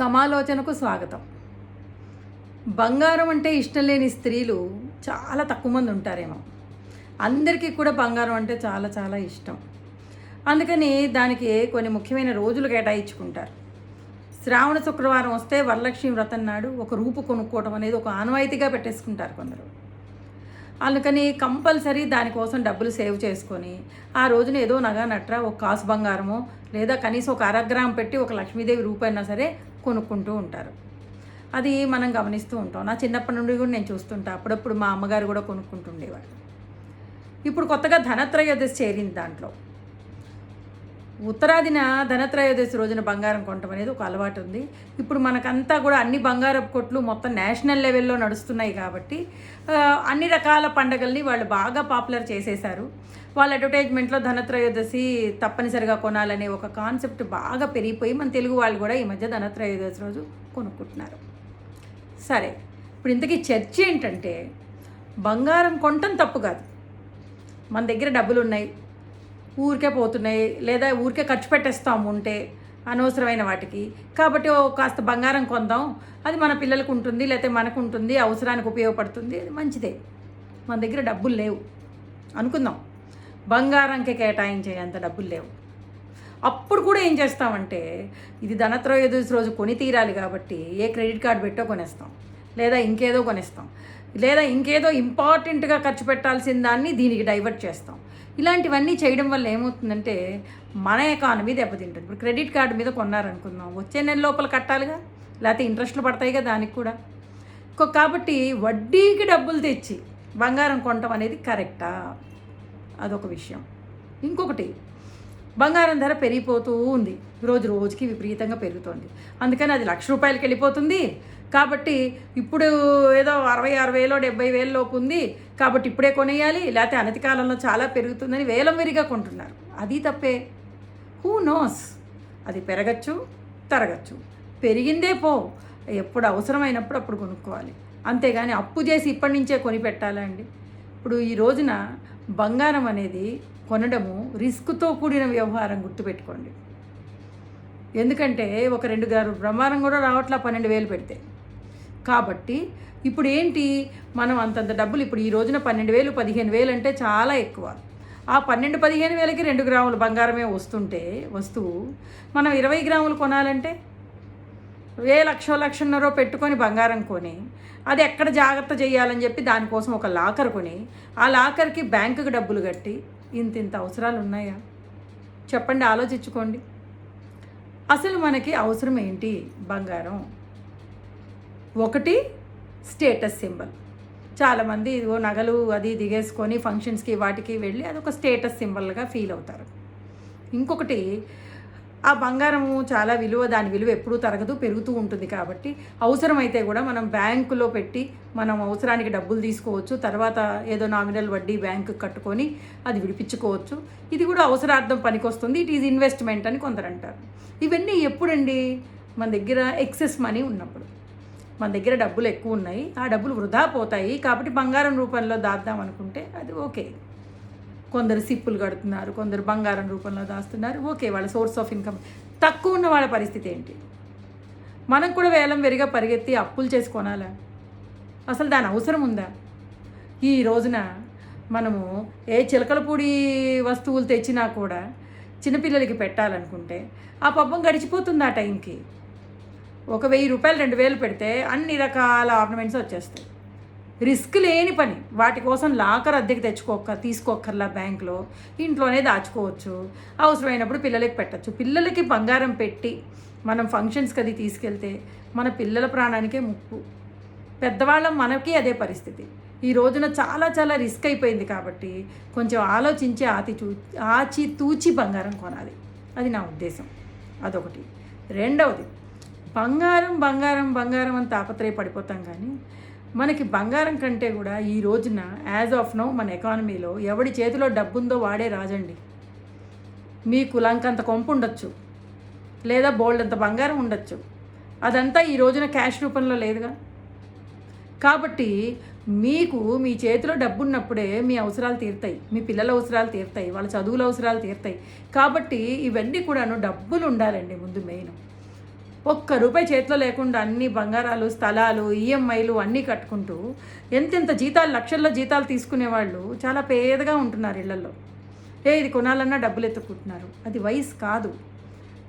సమాలోచనకు స్వాగతం. బంగారం అంటే ఇష్టం లేని స్త్రీలు చాలా తక్కువ మంది ఉంటారేమో. అందరికీ కూడా బంగారం అంటే చాలా చాలా ఇష్టం. అందుకని దానికి కొన్ని ముఖ్యమైన రోజులు కేటాయించుకుంటారు. శ్రావణ శుక్రవారం వస్తే వరలక్ష్మి వ్రతం నాడు ఒక రూపు కొనుక్కోవడం అనేది ఒక ఆనవాయితీగా పెట్టేసుకుంటారు కొందరు. అందుకని కంపల్సరీ దానికోసం డబ్బులు సేవ్ చేసుకొని ఆ రోజున ఏదో నగ నట్ర ఒక కాసు బంగారము లేదా కనీసం ఒక అరగ్రామ్ పెట్టి ఒక లక్ష్మీదేవి రూపైనా సరే కొనుక్కుంటూ ఉంటారు. అది మనం గమనిస్తూ ఉంటాం. నా చిన్నప్పటి నుండి కూడా నేను చూస్తుంటా. అప్పుడప్పుడు మా అమ్మగారు కూడా కొనుక్కుంటుండేవారు ఇప్పుడు కొత్తగా ధనత్రయోదశి చేరింది దాంట్లో. ఉత్తరాదిన ధనత్రయోదశి రోజున బంగారం కొనటం అనేది ఒక అలవాటు ఉంది. ఇప్పుడు మనకంతా కూడా అన్ని బంగారపు కొట్లు మొత్తం నేషనల్ లెవెల్లో నడుస్తున్నాయి కాబట్టి అన్ని రకాల పండగల్ని వాళ్ళు బాగా పాపులర్ చేసేశారు. వాళ్ళ అడ్వర్టైజ్మెంట్లో ధనత్రయోదశి తప్పనిసరిగా కొనాలనే ఒక కాన్సెప్ట్ బాగా పెరిగిపోయి మన తెలుగు వాళ్ళు కూడా ఈ మధ్య ధనత్రయోదశి రోజు కొనుక్కుంటున్నారు. సరే ఇప్పుడు ఇంతకీ చర్చ ఏంటంటే బంగారం కొనటం తప్పు కాదు. మన దగ్గర డబ్బులు ఉన్నాయి ఊరికే పోతున్నాయి లేదా ఊరికే ఖర్చు పెట్టేస్తాము ఉంటే అనవసరమైన వాటికి. కాబట్టి ఓ కాస్త బంగారం కొందాం. అది మన పిల్లలకు ఉంటుంది లేకపోతే మనకు ఉంటుంది అవసరానికి ఉపయోగపడుతుంది. అది మంచిదే. మన దగ్గర డబ్బులు లేవు. అనుకుందాం. బంగారంకి కేటాయించే అంత డబ్బులు లేవు. అప్పుడు కూడా ఏం చేస్తామంటే ఇది ధనత్రయోదశి రోజు కొని తీరాలి కాబట్టి ఏ క్రెడిట్ కార్డు పెట్టో కొనేస్తాం. లేదా ఇంకేదో కొనేస్తాం. లేదా ఇంకేదో ఇంపార్టెంట్గా ఖర్చు పెట్టాల్సిన దాన్ని దీనికి డైవర్ట్ చేస్తాం. ఇలాంటివన్నీ చేయడం వల్ల ఏమవుతుందంటే మన ఎకానమీ దెబ్బతింటుంది. ఇప్పుడు క్రెడిట్ కార్డు మీద కొన్నారనుకుందాం. వచ్చే నెల లోపల కట్టాలిగా? లేకపోతే ఇంట్రెస్ట్లు పడతాయిగా దానికి కూడా. కాబట్టి వడ్డీకి డబ్బులు తెచ్చి బంగారం కొనటం అనేది కరెక్టా? అదొక విషయం. ఇంకొకటి బంగారం ధర పెరిగిపోతూ ఉంది. రోజు రోజుకి విపరీతంగా పెరుగుతోంది. అందుకని అది లక్ష రూపాయలకి వెళ్ళిపోతుంది కాబట్టి ఇప్పుడు ఏదో అరవై ఆరు వేలో డెబ్బై వేలలోపు ఉంది. కాబట్టి ఇప్పుడే కొనేయాలి. లేకపోతే అనతి కాలంలో చాలా పెరుగుతుందని వేలం విరిగా కొంటున్నారు. అది తప్పే. హూ నోస్ అది పెరగచ్చు తరగచ్చు. పెరిగిందే పో. ఎప్పుడు అవసరమైనప్పుడు అప్పుడు కొనుక్కోవాలి. అంతేగాని అప్పు చేసి ఇప్పటి నుంచే కొని ఇప్పుడు ఈ రోజున బంగారం అనేది కొనడము రిస్క్తో కూడిన వ్యవహారం గుర్తుపెట్టుకోండి. ఎందుకంటే ఒక రెండు గారు బ్రహ్మాండం కూడా రావట్లా పన్నెండు వేలు పెడితే. కాబట్టి ఇప్పుడు ఏంటి? మనం అంతంత డబ్బులు ఇప్పుడు ఈ రోజున పన్నెండు వేలు పదిహేను వేలు అంటే చాలా ఎక్కువ. ఆ పన్నెండు పదిహేను వేలకి రెండు గ్రాములు బంగారమే వస్తుంటే వస్తువు మనం ఇరవై గ్రాములు కొనాలంటే? ఏ లక్షో లక్షన్నరో పెట్టుకొని బంగారం కొని అది ఎక్కడ జాగ్రత్త చేయాలని చెప్పి దానికోసం ఒక లాకర్ కొని ఆ లాకర్కి బ్యాంకుకి డబ్బులు కట్టి ఇంత ఇంత అవసరాలు ఉన్నాయా? చెప్పండి ఆలోచించుకోండి. అసలు మనకి అవసరం ఏంటి? బంగారం. ఒకటి స్టేటస్ సింబల్. చాలామంది ఇదిగో నగలు అది దిగేసుకొని ఫంక్షన్స్కి వాటికి వెళ్ళి అదొక స్టేటస్ సింబల్గా ఫీల్ అవుతారు. ఇంకొకటి ఆ బంగారము చాలా విలువ దాని విలువ ఎప్పుడూ తరగదు పెరుగుతూ ఉంటుంది కాబట్టి అవసరమైతే కూడా మనం బ్యాంకులో పెట్టి మనం అవసరానికి డబ్బులు తీసుకోవచ్చు తర్వాత ఏదో నామినల్ వడ్డీ బ్యాంకు కట్టుకొని అది విడిపించుకోవచ్చు. ఇది కూడా అవసరార్థం పనికొస్తుంది ఇట్ ఈజ్ ఇన్వెస్ట్మెంట్ అని కొందరు అంటారు ఇవన్నీ ఎప్పుడండి? మన దగ్గర ఎక్సెస్ మనీ ఉన్నప్పుడు. మన దగ్గర డబ్బులు ఎక్కువ ఉన్నాయి ఆ డబ్బులు వృధా పోతాయి. కాబట్టి బంగారం రూపంలో దాద్దాం అనుకుంటే అది ఓకే. కొందరు సిప్పులు కడుతున్నారు కొందరు బంగారం రూపంలో దాస్తున్నారు ఓకే వాళ్ళ సోర్స్ ఆఫ్ ఇన్కమ్. తక్కువ ఉన్న వాళ్ళ పరిస్థితి ఏంటి? మనం కూడా వేలం వెరిగా పరిగెత్తి అప్పులు చేసి కొనాలా? అసలు దాని అవసరం ఉందా? ఈ రోజున మనము ఏ చిలకలపూడి వస్తువులు తెచ్చినా కూడా చిన్నపిల్లలకి పెట్టాలనుకుంటే ఆ పబ్బం గడిచిపోతుంది ఆ టైంకి. ఒక వెయ్యి రూపాయలు రెండు వేలు పెడితే అన్ని రకాల ఆర్నమెంట్స్ వచ్చేస్తాయి. రిస్క్ లేని పని. వాటి కోసం లాకర్ అద్దెకి తెచ్చుకోక తీసుకోక్కర్లా బ్యాంక్లో. ఇంట్లోనే దాచుకోవచ్చు. అవసరమైనప్పుడు పిల్లలకి పెట్టచ్చు. పిల్లలకి బంగారం పెట్టి మనం ఫంక్షన్స్కి అది తీసుకెళ్తే మన పిల్లల ప్రాణానికే ముప్పు. పెద్దవాళ్ళం మనకి అదే పరిస్థితి. ఈ రోజున చాలా చాలా రిస్క్ అయిపోయింది కాబట్టి కొంచెం ఆలోచించి ఆతి చూ ఆచి తూచి బంగారం కొనాలి. అది నా ఉద్దేశం. అదొకటి. రెండవది బంగారం బంగారం బంగారం అని తాపత్రయపడిపోతాం కానీ మనకి బంగారం కంటే కూడా ఈ రోజున యాజ్ ఆఫ్ నౌ మన ఎకానమీలో ఎవడి చేతిలో డబ్బుందో వాడే రాజండి. మీ కులంకంత కొంపు ఉండొచ్చు లేదా బోల్డ్ అంత బంగారం ఉండొచ్చు. అదంతా ఈ రోజున క్యాష్ రూపంలో లేదుగా. కాబట్టి మీకు మీ చేతిలో డబ్బు ఉన్నప్పుడే మీ అవసరాలు తీరుతాయి మీ పిల్లల అవసరాలు తీరుతాయి వాళ్ళ చదువుల అవసరాలు తీరుతాయి. కాబట్టి ఇవన్నీ కూడాను డబ్బులు ఉండాలండి ముందు మెయిన్. ఒక్క రూపాయి చేతిలో లేకుండా అన్ని బంగారాలు స్థలాలు ఈఎంఐలు అన్నీ కట్టుకుంటూ ఎంతెంత జీతాలు లక్షల్లో జీతాలు తీసుకునే వాళ్ళు చాలా పేదగా ఉంటున్నారు ఇళ్ళలో ఏ ఇది కొనాలన్నా డబ్బులు ఎత్తుకుంటున్నారు. అది వయసు కాదు.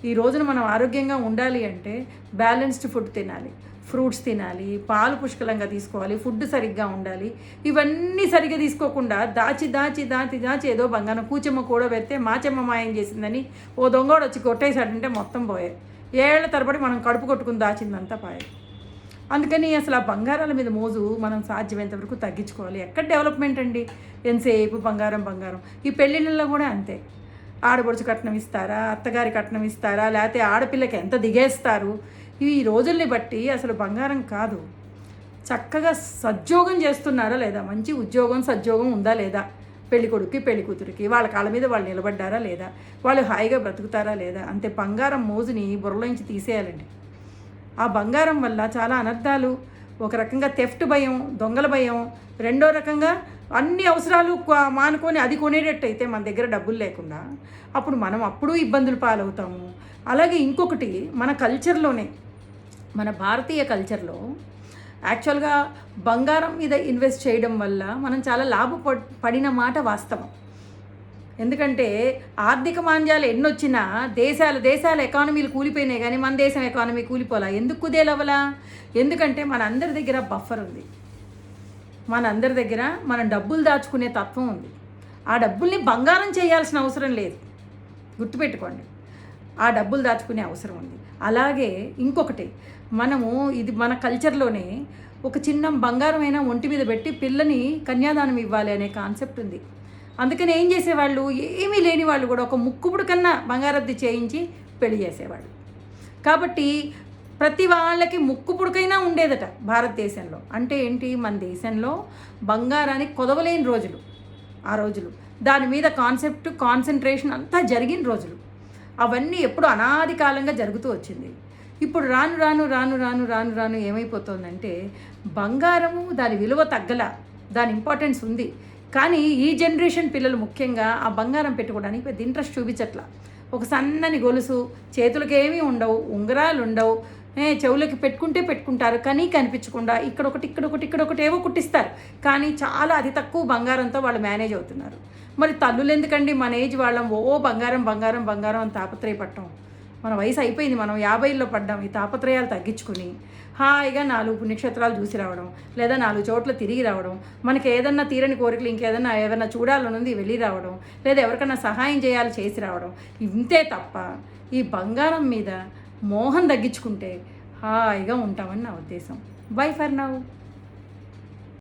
ఈ రోజున మనం ఆరోగ్యంగా ఉండాలి అంటే బ్యాలెన్స్డ్ ఫుడ్ తినాలి ఫ్రూట్స్ తినాలి పాలు పుష్కలంగా తీసుకోవాలి ఫుడ్ సరిగ్గా ఉండాలి. ఇవన్నీ సరిగ్గా తీసుకోకుండా దాచి దాచి దాచి దాచి ఏదో బంగారం కూచమ్మ కూడా పెడితే మాచెమ్మ మాయం చేసిందని ఓ దొంగోడు వచ్చి కొట్టేశాడంటే మొత్తం పోయాయి ఏళ్ళ తరబడి మనం కడుపు కొట్టుకుని దాచిందంతా పాయే. అందుకని అసలు ఆ బంగారాల మీద మోజు మనం సాధ్యమైనంత వరకు తగ్గించుకోవాలి. ఎక్కడ డెవలప్మెంట్ అండి? ఎంతసేపు బంగారం బంగారం. ఈ పెళ్ళిళ్ళలో కూడా అంతే. ఆడపడుచు కట్నం ఇస్తారా? అత్తగారి కట్నం ఇస్తారా? లేకపోతే ఆడపిల్లకి ఎంత దిగేస్తారు? ఈ రోజుల్ని బట్టి అసలు బంగారం కాదు. చక్కగా సద్యోగం చేస్తున్నారా లేదా? మంచి ఉద్యోగం సద్యోగం ఉందా లేదా? పెళ్ళి కొడుక్కి పెళ్ళి కూతురికి వాళ్ళ కాళ్ళ మీద వాళ్ళు నిలబడ్డారా లేదా? వాళ్ళు హాయిగా బ్రతుకుతారా లేదా? అంతే బంగారం మోజుని బుర్రలోంచి తీసేయాలండి. ఆ బంగారం వల్ల చాలా అనర్థాలు. ఒక రకంగా తెఫ్ట్ భయం దొంగల భయం. రెండో రకంగా అన్ని అవసరాలు మానుకొని అది కొనేటట్టు అయితే మన దగ్గర డబ్బులు లేకుండా అప్పుడు మనం అప్పుడు ఇబ్బందులు పాలవుతాము. అలాగే ఇంకొకటి మన కల్చర్లోనే మన భారతీయ కల్చర్లో యాక్చువల్గా బంగారం మీద ఇన్వెస్ట్ చేయడం వల్ల మనం చాలా లాభ పడిన మాట వాస్తవం. ఎందుకంటే ఆర్థిక మాంద్యాలు ఎన్నొచ్చినా దేశాల దేశాల ఎకానమీలు కూలిపోయినాయి కానీ మన దేశం ఎకానమీ కూలిపోలా? ఎందుకు కుదేలవలా? ఎందుకంటే మన అందరి దగ్గర బఫర్ ఉంది. మన అందరి దగ్గర మనం డబ్బులు దాచుకునే తత్వం ఉంది. ఆ డబ్బుల్ని బంగారం చేయాల్సిన అవసరం లేదు. గుర్తుపెట్టుకోండి. ఆ డబ్బులు దాచుకునే అవసరం ఉంది. అలాగే ఇంకొకటి మనము ఇది మన కల్చర్లోనే ఒక చిన్న బంగారమైన ఒంటి మీద పెట్టి పిల్లని కన్యాదానం ఇవ్వాలి అనే కాన్సెప్ట్ ఉంది. అందుకని ఏం చేసేవాళ్ళు? ఏమీ లేని వాళ్ళు కూడా ఒక ముక్కుపుడు కన్నా బంగారద్ది చేయించి పెళ్ళి చేసేవాళ్ళు. కాబట్టి ప్రతి వాళ్ళకి ముక్కు పుడకైనా ఉండేదట భారతదేశంలో. అంటే ఏంటి? మన దేశంలో బంగారానికి కొదవలేని రోజులు ఆ రోజులు. దాని మీద కాన్సెప్ట్ కాన్సన్ట్రేషన్ అంతా జరిగిన రోజులు. అవన్నీ ఎప్పుడు అనాది కాలంగా జరుగుతూ వచ్చింది. ఇప్పుడు రాను రాను రాను రాను రాను రాను ఏమైపోతుందంటే బంగారము దాని విలువ తగ్గల దాని ఇంపార్టెన్స్ ఉంది. కానీ ఈ జనరేషన్ పిల్లలు ముఖ్యంగా ఆ బంగారం పెట్టుకోవడానికి పెద్ద ఇంట్రెస్ట్ చూపించట్లా. ఒక సన్నని గొలుసు చేతులకు ఏమీ ఉండవు ఉంగరాలు ఉండవు చెవులకి పెట్టుకుంటే పెట్టుకుంటారు కానీ కనిపించకుండా ఇక్కడ ఒకటి ఇక్కడ ఒకటి ఇక్కడ ఒకటి ఏవో కుట్టిస్తారు. కానీ చాలా అతి తక్కువ బంగారంతో వాళ్ళు మేనేజ్ అవుతున్నారు. మరి తల్లులు ఎందుకండి? మన ఏజ్ వాళ్ళం. ఓ బంగారం బంగారం బంగారం అని తాపత్రయపడటం మన వయసు అయిపోయింది. మనం యాభైల్లో పడ్డాం. ఈ తాపత్రయాలు తగ్గించుకుని హాయిగా నాలుగు పుణ్యక్షేత్రాలు చూసి రావడం లేదా నాలుగు చోట్ల తిరిగి రావడం మనకి ఏదన్నా తీరని కోరికలు ఇంకేదన్నా ఏదన్నా చూడాలనుంది వెళ్ళి రావడం లేదా ఎవరికైనా సహాయం చేయాలి చేసి రావడం ఇంతే తప్ప ఈ బంగారం మీద మోహం తగ్గించుకుంటే హాయిగా ఉంటామని నా ఉద్దేశం. By for now